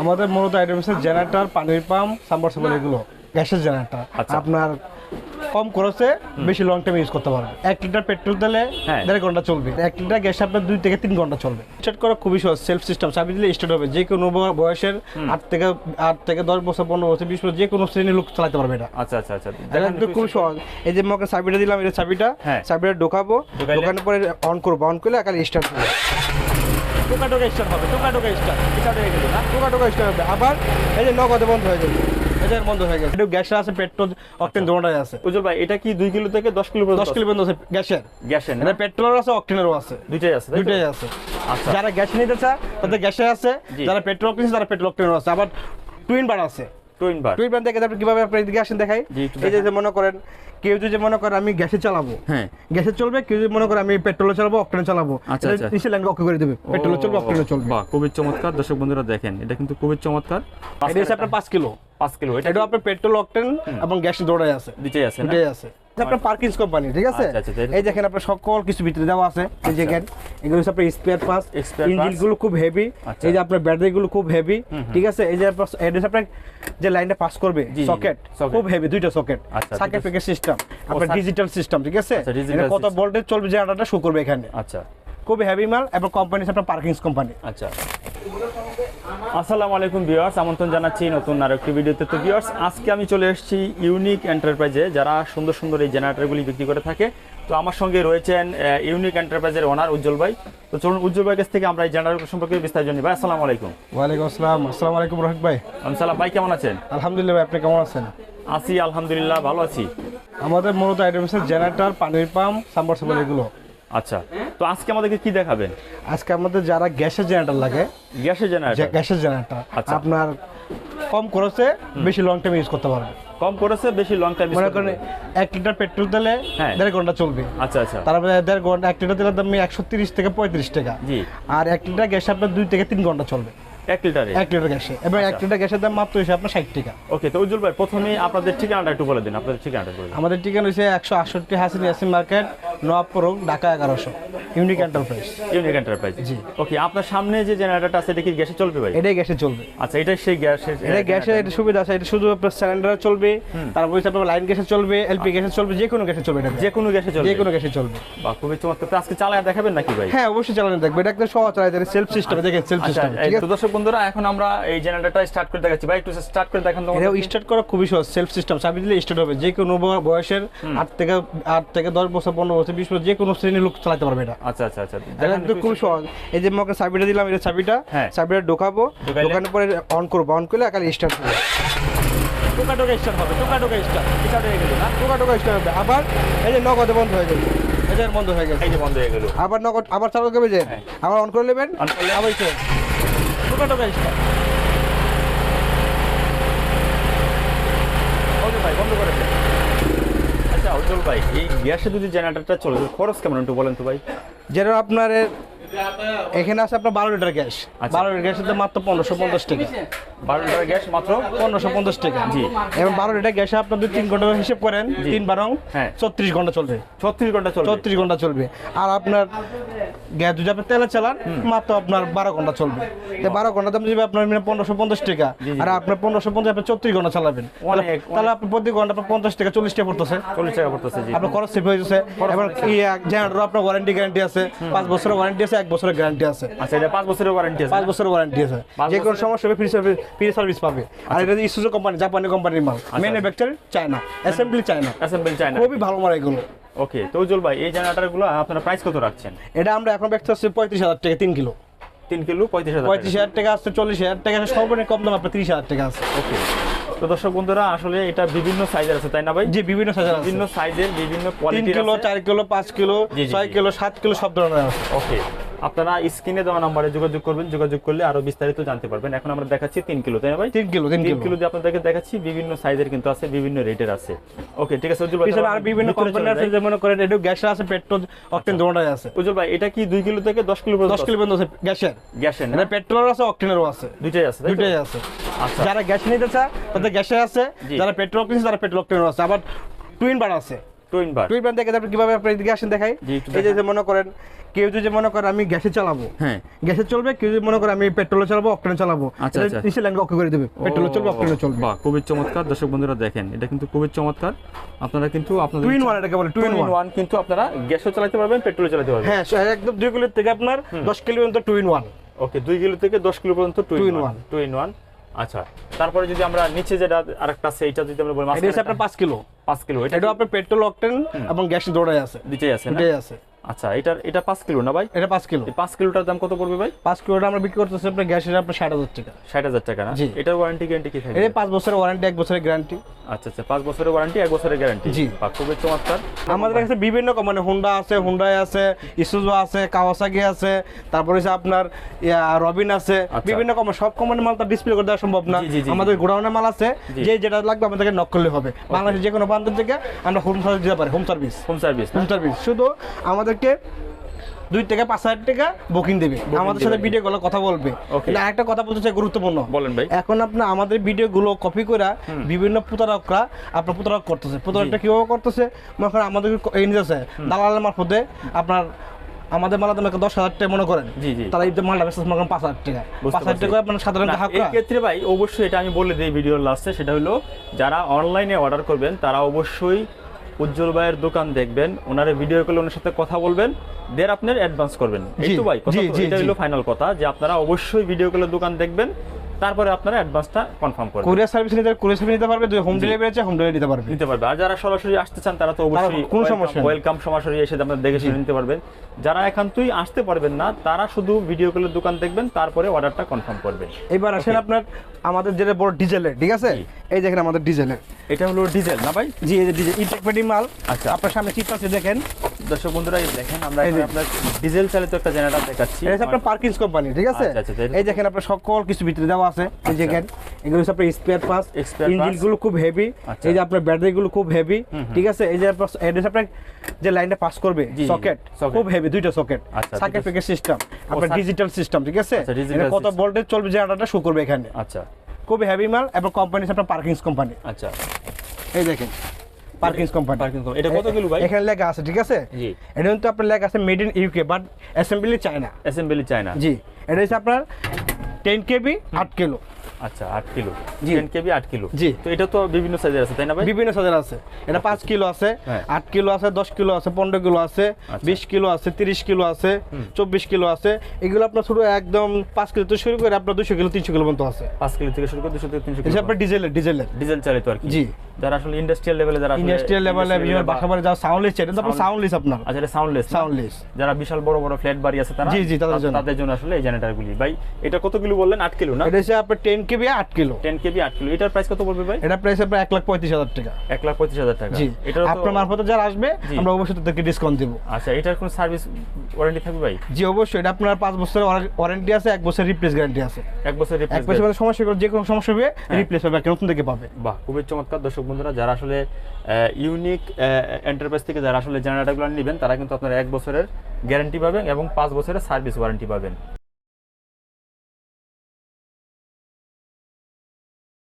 আমাদের মূলত আইটেম হচ্ছে জেনারেটর পানির পাম্প সাবমার্সিবল এগুলো গ্যাসের জেনারেটর আচ্ছা। আপনার কম খরচে বেশি লং টাইম ইউজ করতে পারবে এক লিটার পেট্রোল দিলে হ্যাঁ। দেড় ঘণ্টা চলবে। এক লিটার গ্যাস আপনার দুই থেকে তিন ঘণ্টা চলবে। স্টার্ট করা খুবই সহজ সেলফ সিস্টেম চাবি দিলে স্টার্ট হবে। যে কোনো বয়সের আট থেকে আট থেকে দশ বছর পনেরো বছর বিশ বছর যে কোনো শ্রেণির লোক চালাতে পারবে এটা। আচ্ছা আচ্ছা আচ্ছা। খুব সহজ। এই যে আমাকে চাবিটা দিলাম এটা চাবিটা হ্যাঁ। চাবিটা ঢোকাবো? ঢোকানোর পরে অন করব। অন করলে একালে স্টার্ট হবে। টোকা টোকা স্টার্ট হবে টোকা টোকা স্টার্ট এটা হয়ে গেল না? টোকা টোকা স্টার্ট হবে। আবার এই যে নগদে বন্ধ হয়ে যাবে বন্ধ হয়ে গেছে এটা গ্যাসের আছে পেট্রোল অক্টেন দুটোটাই আছে। উজ্জ্বল ভাই এটা কি দুই কিলো থেকে দশ কিলো দশ কিলো পর্যন্ত আছে গ্যাসের। গ্যাসের না? এটা পেট্রোলের আছে অকটেনেরও আছে। দুইটাই আছে দুইটাই আছে। আচ্ছা। যারা গ্যাস নিতে চায় তাদের গ্যাসের আছে যারা পেট্রোল কিনছে তারা পেট্রোল অকটেনেরও আছে। আবার টুইন বার আছে। টুইন বার টুইন বার দেখে তারপর কীভাবে আপনি এদিকে আসেন দেখাই। এই যে মনে করেন কেউ যদি মনে করে আমি গ্যাসে চালাবো হ্যাঁ। গ্যাসে চলবে কেউ যদি মনে করে আমি পেট্রোলে চালাবো অকটেনে চালাবো আচ্ছা। নিচে লাইন অক্ষ করে দেবে। পেট্রোলে চলবে অকটেনে চলবে। বাহ খুবই চমৎকার। দর্শক বন্ধুরা দেখেন এটা কিন্তু খুবই চমৎকার। এটা হচ্ছে আপনার পাঁচ কিলো। পাঁচ কিলো এটা আপনার পেট্রোল অকটেন এবং গ্যাস দৌড়ায় আছে। দুইটাই আছে না? আছে। আপনার পার্কিংস কোম্পানি ঠিক আছে? আচ্ছা, আচ্ছা, আচ্ছা। এই দেখেন আপনার সকল কিছু ভিতরে দেওয়া আছে। এই দেখেন এগুলো আপনার স্পেয়ার পাস ইঞ্জিনগুলো খুব হেভি আচ্ছা। এই যে আপনার ব্যাটারি গুলো খুব হেভি ঠিক আছে? এই যে আপনার যে লাইনটা পাস করবে সকেট খুব হেভি দুইটা সকেট আচ্ছা, সার্কিট সিস্টেম আপনার ডিজিটাল সিস্টেম ঠিক আছে? আচ্ছা, কত। ভোল্টেজ চলবে যে আটাটা শো করবে এখানে। আচ্ছা। খুব হেভি মাল এবং কোম্পানি আপনার পার্কিংস কোম্পানি আচ্ছা। আসসালামু আলাইকুম ভিউয়ার্স আমন্ত্রণ জানাচ্ছি নতুন আর একটি ভিডিওতে। তো ভিউয়ার্স আজকে আমি চলে এসেছি ইউনিক এন্টারপ্রাইজে যারা সুন্দর সুন্দর এই জেনারেটরগুলি বিক্রি করে থাকে। তো আমার সঙ্গে রয়েছেন ইউনিক এন্টারপ্রাইজের ওনার উজ্জ্বল ভাই। তো চলুন উজ্জ্বল ভাইয়ের কাছ থেকে আমরা এই জেনারেটর সম্পর্কে বিস্তারিত জানি ভাই আসসালামু আলাইকুম। ওয়ালাইকুম আসসালাম। আসসালামু আলাইকুম রহিক ভাই। আমি সালাম। ভাই কেমন আছেন? আলহামদুলিল্লাহ ভাই আপনি কেমন আছেন? আছি আলহামদুলিল্লাহ ভালো আছি। আমাদের মূলত আইটেম হচ্ছে জেনারেটর পানির পাম্প সাবমার্সিবল এগুলো। আচ্ছা তো আজকে আমাদেরকে কি দেখাবেন আজকে আমাদের যারা গ্যাসের জেনারেটর লাগে গ্যাসের জেনারেটর? গ্যাসের জেনারেটর আচ্ছা। আপনার কম করেছে বেশি লং টাইম ইউজ করতে পারবে। কম করেছে বেশি লং টাইম মনে করেন এক লিটার পেট্রোল দিলে হ্যাঁ। দেড় ঘণ্টা চলবে। আচ্ছা আচ্ছা। তারপরে দেড় ঘণ্টা এক লিটার দিলে দাম একশো তিরিশ থেকে পঁয়ত্রিশ টাকা। জি। আর এক লিটার গ্যাস আপনার দুই থেকে তিন ঘণ্টা চলবে। এক লিটারে? এক লিটার গ্যাসে। এবং এক আচ্ছা। লিটার গ্যাসের দাম মাত্র হিসেবে আপনার ষাট টাকা। ওকে তো উজ্জ্বল ভাই প্রথমে আপনাদের ঠিকানাটা একটু বলে দিন আপনাদের ঠিকানাটা বলে আমাদের ঠিকানা হচ্ছে একশো আটষট্টি হাসিন ইয়াসিন মার্কেট নবাবপুর ঢাকা এগারোশো। ইউনিক এন্টারপ্রাইজ ইউনিক এন্টারপ্রাইজ জি। ওকে আপনার সামনে যে জেনারেটরটা আছে এটা কি গ্যাসে চলবে ভাই? এটাই গ্যাসে চলবে। আচ্ছা এটা সেই গ্যাসের এটা গ্যাসের এটা সুবিধা আছে এটা শুধু আপনার সিলিন্ডার চলবে তারপর হচ্ছে আপনার লাইন গ্যাসে চলবে এলপি গ্যাসে চলবে যে কোনো গ্যাসে চলবে এটা। যে কোনো গ্যাসে চলবে। যে কোনো গ্যাসে চলবে। বা খুবই চমৎকার। আজকে চালায় দেখাবেন নাকি ভাই? হ্যাঁ অবশ্যই চালানো দেখবে এটা একটা সহজ চালাই দেয় সেলফ সিস্টেম দেখেন সেলফ সিস্টেম ঠিক আছে? দর্শক বন্ধুরা এখন আমরা এই জেনারেটরটা স্টার্ট করে দেখাচ্ছি। ভাই একটু স্টার্ট করে দেখান তো স্টার্ট করা খুবই সহজ সেলফ সিস্টেম চাবি দিলে স্টার্ট হবে। যে কোনো বয়সের আট থেকে আট থেকে দশ বছর পনেরো বছর বিশ বছর যে কোনো শ্রেণির লোক চালাতে পারবে এটা। আচ্ছা আচ্ছা আচ্ছা। দেখান একটু- খুব সহজ। এই যে চাবিটা দিলাম এটা চাবিটা হ্যাঁ। চাবিটা ঢোকাবো? ঢোকানোর পরে অন করব। অন করলে একালে স্টার্ট হবে। টোকা টোকা স্টার্ট হবে টোকা টোকা স্টার্ট এটা হয়ে গেল না? টোকা টোকা স্টার্ট হবে। আবার এই যে নগদে বন্ধ হয়ে যাবে এটা বন্ধ হয়ে গেছে এই যে বন্ধ হয়ে গেল আবার নগদ আবার চালু করবে যে? হ্যাঁ। আবার অন করে নেবেন। On করলে? আবার স্টার্ট ওকে ভাই, বন্ধ করে আচ্ছা উজ্জ্বল ভাই, এই গ্যাসে যদি জেনারেটরটা চলে খরচ কেমন একটু বলেন তো ভাই? যেটা আপনার এখানে আছে আপনার বারো লিটার গ্যাস। আচ্ছা। বারো লিটার গ্যাসের দাম মাত্র পনেরোশো পঞ্চাশ টাকা। বারো লিটার গ্যাস মাত্র পনেরোশো পঞ্চাশ টাকা জি। এবং বারো লিটার গ্যাসে আপনার দুই তিন ঘণ্টা হিসেব করেন তিন বারং হ্যাঁ। চৌত্রিশ ঘণ্টা চলবে। ছত্রিশ ঘণ্টা চলবে। চৌত্রিশ ঘণ্টা চলবে। আর আপনার গ্যাস যদি আপনি তেলে চালান মাত্র আপনার বারো ঘণ্টা চলবে। বারো ঘণ্টা দাম যাবে আপনার মানে পনেরোশো পঞ্চাশ টাকা। আর আপনার পনেরোশো পঞ্চাশ আপনি চৌত্রিশ ঘণ্টা চালাবেন। তাহলে- আপনি প্রতি ঘণ্টা আপনার পঞ্চাশ টাকা চল্লিশ টাকা পড়তেছে। চল্লিশ টাকা পড়তেছে আপনার খরচ সেভ হয়ে যাচ্ছে এবার জেনারেটর আপনার ওয়ারেন্টি গ্যারান্টি আছে পাঁচ বছরের ওয়ারেন্টি আছে এক বছরের গ্যারান্টি আছে। আচ্ছা এটা পাঁচ বছরের ওয়ারেন্টি আছে পাঁচ বছরের ওয়ারেন্টি আছে। যে কোনো সমস্যা হবে ফ্রি সার্ভিস ফ্রি সার্ভিস পাবে। আর এটা ইসুজু কোম্পানি জাপানি কোম্পানির মাল। Manufacture China assembly China assemble চায় না খুবই ভালো মাল এগুলো। ওকে তো উজ্জ্বল ভাই এই জেনারেটরগুলো আপনারা প্রাইস কত রাখছেন? এটা আমরা এখন ব্যক্ত হচ্ছে পঁয়ত্রিশ হাজার টাকা তিন কিলো। তিন কিলো পঁয়ত্রিশ হাজার পঁয়ত্রিশ হাজার টাকা আসছে চল্লিশ হাজার টাকা আছে সর্বনিম্ন কম দাম আপনার তিরিশ হাজার টাকা আছে। ওকে তো দর্শক বন্ধুরা আসলে এটা বিভিন্ন সাইজের আছে তাই না ভাই? যে বিভিন্ন সাইজের আছে। বিভিন্ন সাইজের বিভিন্ন কোয়ালিটির কিলো চার কিলো পাঁচ কিলো জি, জি, ছয় কিলো সাত কিলো সব ধরনের আছে। ওকে আপনারা স্ক্রিনে দেওয়া নাম্বারে যোগাযোগ করবেন যোগাযোগ করলে আরও বিস্তারিত জানতে পারবেন। এখন আমরা দেখাচ্ছি তিন কিলো তাই ভাই? তিন কিলো তিন কিলো। দিয়ে আপনাদেরকে দেখাচ্ছি বিভিন্ন সাইজের কিন্তু আছে বিভিন্ন রেটের আছে। ওকে ঠিক আছে উজ্জ্বল ভাই আর বিভিন্ন কোম্পানি আছে যে মনে করেন এটা গ্যাসের আছে পেট্রোল অকটেন দুটোটাই আছে। উজ্জ্বল ভাই এটা কি দুই কিলো থেকে দশ কিলো দশ কিলো পর্যন্ত আছে গ্যাসের। গ্যাসের না? এটা পেট্রোলের আছে অকটেনেরও আছে। আছে দুইটাই আছে। আচ্ছা। যারা গ্যাস নিতে চায় তাদের গ্যাসে আছে যারা পেট্রোল কিনছে তারা পেট্রোল অকটেনেরও আছে। আবার টুইন বার আছে। টুইন বার টুইট ব্যান্ড দেখে আপনি কীভাবে আপনি এদিকে আসেন দেখাই? এই যে মনে করেন কেউ যদি মনে করে আমি গ্যাসে চালাবো হ্যাঁ। গ্যাসে চলবে কেউ যদি মনে করে আমি পেট্রোলে চালাবো অক্টেনে চালাবো আচ্ছা, আচ্ছা। নিচে লাইন অক্ষ করে দেবে। পেট্রোলে চলবে অক্টেনে চলবে। বাহ খুবই চমৎকার। দর্শক বন্ধুরা দেখেন এটা কিন্তু খুবই চমৎকার। আপনারা কিন্তু আপনাদের টুইন ওয়ান এটাকে বলে টুইন ওয়ান কিন্তু আপনারা গ্যাসও চালাতে পারবেন পেট্রোলে চালাতে পারবেন। হ্যাঁ একদম দুই কিলোর থেকে আপনার দশ কিলো পর্যন্ত টুইন ওয়ান ওকে দুই কিলো থেকে দশ কিলো পর্যন্ত two in one one. Two in one আচ্ছা তারপরে যদি আমরা নিচে যেটা আরেকটা আছে এটা যদি আমরা বলি এটা হচ্ছে আপনার 5 কিলো। 5 কিলো। এটা আপনার পেট্রোল অকটেন এবং গ্যাস দৌড়াই আছে। নিচে আছে না? আছে। আচ্ছা এটার এটা পাঁচ কিলো না ভাই? এটা পাঁচ কিলো। পাঁচ কিলোটার দাম কত পড়বে ভাই? পাঁচ কিলোটা আমরা বিক্রি করতেছি আপনার গ্যাসের আপনার ষাট হাজার টাকা। ষাট হাজার টাকা না? এটার ওয়ারেন্টি গ্যারান্টি কি এটা পাঁচ বছরের ওয়ারেন্টি এক বছরের গ্যারান্টি আচ্ছা আচ্ছা পাঁচ বছরের ওয়ারেন্টি এক বছরের গ্যারান্টি জি। খুবই চমৎকার। আমাদের কাছে বিভিন্ন কোম্পানি হুন্ডা আছে হুন্ডাই আছে ইসুজু আছে কাওয়াসাকি আছে তারপরে আপনার রবিন আছে। আচ্ছা। বিভিন্ন কোম্পানি সব কোম্পানির মাল তো ডিসপ্লে করে দেওয়া সম্ভব না। আমাদের গোডাউনের মাল আছে যে যেটা লাগবে আমাদেরকে নক করলে হবে। বাংলাদেশের যে কোনো প্রান্ত থেকে আমরা হোম সার্ভিস দিতে পারি home service home service home service শুধু আমাদেরকে দুই থেকে পাঁচ হাজার টাকা বুকিং দেবে। আমাদের সাথে ভিডিও গুলো কথা বলবে. কিন্তু কথা বলতে চাই গুরুত্বপূর্ণ। বলেন ভাই। এখন আপনার আমাদের ভিডিওগুলো কপি করে বিভিন্ন প্রতারকরা আপনার প্রতারক করতেছে। প্রতারকটা কীভাবে করতেছে? মনে করেন আমাদের এই নিতেছে দালালের মারফতে আপনার আমাদের মালা দাম দশ হাজার টাকা মনে করেন। জি, জি। তারা এই মালটা বেচতেছে মনে করেন পাঁচ হাজার টাকা। পাঁচ হাজার টাকা আপনার সাধারণ গ্রাহকরা। ক্ষেত্রে ভাই অবশ্যই এটা আমি বলে দিই ভিডিওর লাস্টে সেটা হলো যারা অনলাইনে অর্ডার করবেন তারা অবশ্যই উজ্জ্বল ভাইয়ের দোকান দেখবেন ওনার ভিডিও কলে ওনার সাথে কথা বলবেন দের আপনার অ্যাডভান্স করবেন। এই তো ভাই কথা এটা হলো ফাইনাল কথা যে আপনারা অবশ্যই ভিডিও কলে দোকান দেখবেন তারপরে আপনারা অ্যাডভান্সটা কনফার্ম করবেন কুরিয়ার সার্ভিস নিতে কুরিয়ার সার্ভিস নিতে পারবে হোম ডেলিভারি আছে হোম ডেলিভারি নিতে পারবে। নিতে পারবে। আর যারা সরাসরি আসতে চান তারা তো অবশ্যই কোনো সমস্যা ওয়েলকাম সরাসরি এসে আপনারা দেখে শুনে নিতে পারবেন। যারা একান্তই আসতে পারবেন না তারা শুধু ভিডিও কলের দোকান দেখবেন তারপরে অর্ডারটা কনফার্ম করবেন। এবার আসেন আপনার আমাদের যেটা বড় ডিজেলের ঠিক আছে? এই দেখেন আমাদের ডিজেলের এটা হলো ডিজেল না ভাই? জি এই যে ডিজেল ইটেক মাল। আচ্ছা। আপনার সামনে চিত্র আছে দেখেন। দর্শক বন্ধুরা এই দেখেন আমরা যে। আপনার ডিজেল চালিত একটা জেনারেটর দেখাচ্ছি। এটা আপনার পার্কিংস কোম্পানি ঠিক আছে? আচ্ছা, আচ্ছা, এই দেখেন আপনার সকল কিছু ভিতরে দেওয়া আছে। এই দেখেন এগুলো আপনার স্পেয়ার পাস ইঞ্জিনগুলো খুব হেভি আচ্ছা। এই যে আপনার ব্যাটারি গুলো খুব হেভি ঠিক আছে? এই যে আপনার আপনার যে লাইনটা পাস করবে সকেট খুব হেভি দুইটা সকেট আচ্ছা, সার্কিট সিস্টেম আপনার ডিজিটাল সিস্টেম ঠিক আছে? আচ্ছা, কত। ভোল্টেজ চলবে জেনারেটরটা শো করবে এখানে। আচ্ছা। খুব হেভি মাল এবং কোম্পানি আপনার পার্কিংস কোম্পানি আচ্ছা। এই দেখেন। পার্কিংস কোম্পানি Parkings কোম্পানি এটা কত কিলো ভাই? এখানে লেখা আছে ঠিক আছে? জি। এটা কিন্তু আপনার লেখা আছে made in UK but assembly China assembly China জি। এটা হচ্ছে আপনার টেন কেবি আট কিলো আচ্ছা আট কিলো। জি। টেন কেবি আট কিলো। জি। তো এটা তো বিভিন্ন সাইজের আছে তাই না ভাই? বিভিন্ন সাইজের আছে। এটা পাঁচ কিলো আছে হ্যাঁ। আট কিলো আছে দশ কিলো আছে পনেরো কিলো আছে আচ্ছা। বিশ কিলো আছে তিরিশ কিলো আছে চব্বিশ কিলো আছে। এগুলো আপনার শুরু একদম পাঁচ কিলো থেকে শুরু করে আপনার দুশো কিলো তিনশো কিলো পর্যন্ত আছে। পাঁচ কিলো থেকে শুরু করে দুশো থেকে তিনশো এটা কিলো আপনার ডিজেলের ডিজেলের ডিজেল চালিত আর কি। জি। যারা আসলে ইন্ডাস্ট্রিয়াল লেভেলে যারা ইন্ডাস্ট্রিয়াল লেভেলে বিভিন্ন বাসা বাড়ি যাওয়া সাউন্ডলেস এটা তো আপনার Sound- সাউন্ডলেস আপনার। আচ্ছা এটা সাউন্ডলেস সাউন্ডলেস যারা বিশাল বড় বড় ফ্ল্যাট বাড়ি আছে তারা জি, জি, তাদের জন্য। তাদের জন্য আসলে এই জেনারেটরগুলি ভাই এটা কত কিলো বললেন? আট কিলো না? এটা হচ্ছে আপনার টেন কেবি আট কিলো। টেন কেবি আট কিলো। এটার প্রাইস কত পড়বে ভাই? এটা প্রাইস আপনার এক লাখ পঁয়ত্রিশ হাজার টাকা। এক লাখ পঁচিশ হাজার টাকা। জি। এটার আপনার মারফতে যারা আসবে আমরা অবশ্যই তাদেরকে ডিসকাউন্ট দেবো। আচ্ছা এটার কোনো সার্ভিস ওয়ারেন্টি থাকবে ভাই? জি অবশ্যই। এটা আপনার পাঁচ বছরের ওয়ারেন্টি আছে এক বছর রিপ্লেস গ্যারান্টি আছে। এক বছর এক replace বছর দেবে। সমস্যা করে যে কোনো সমস্যা হবে হ্যাঁ। রিপ্লেস হবে একটা নতুন থেকে পাবে। বাহ খুবই চমৎকার। দর্শক বন্ধুরা যারা আসলে ইউনিক এন্টারপ্রাইজ থেকে যারা আসলে জেনারেটরগুলো নেবেন তারা কিন্তু আপনারা এক বছরের গ্যারান্টি পাবেন এবং পাঁচ বছরের সার্ভিস ওয়ারেন্টি পাবেন।